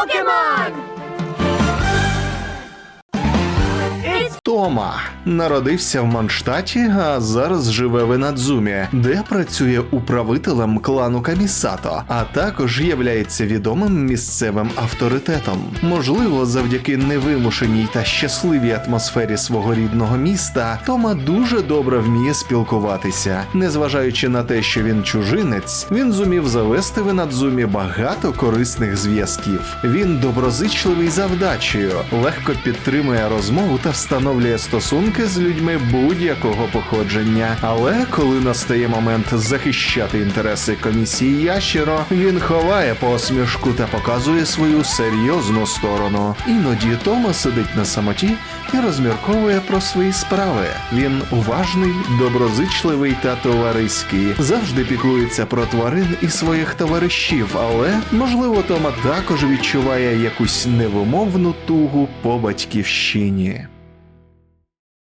Pokemon! Тома народився в Манштаті, а зараз живе в Інадзумі, де працює управителем клану Камісато, а також являється відомим місцевим авторитетом. Можливо, завдяки невимушеній та щасливій атмосфері свого рідного міста, Тома дуже добре вміє спілкуватися. Незважаючи на те, що він чужинець, він зумів завести в Інадзумі багато корисних зв'язків. Він доброзичливий за вдачею, легко підтримує розмову та встановлює стосунки з людьми будь-якого походження. Але коли настає момент захищати інтереси комісії Ящеро, він ховає посмішку та показує свою серйозну сторону. Іноді Тома сидить на самоті і розмірковує про свої справи. Він уважний, доброзичливий та товариський, завжди піклується про тварин і своїх товаришів, але можливо Тома також відчуває якусь невимовну тугу по батьківщині.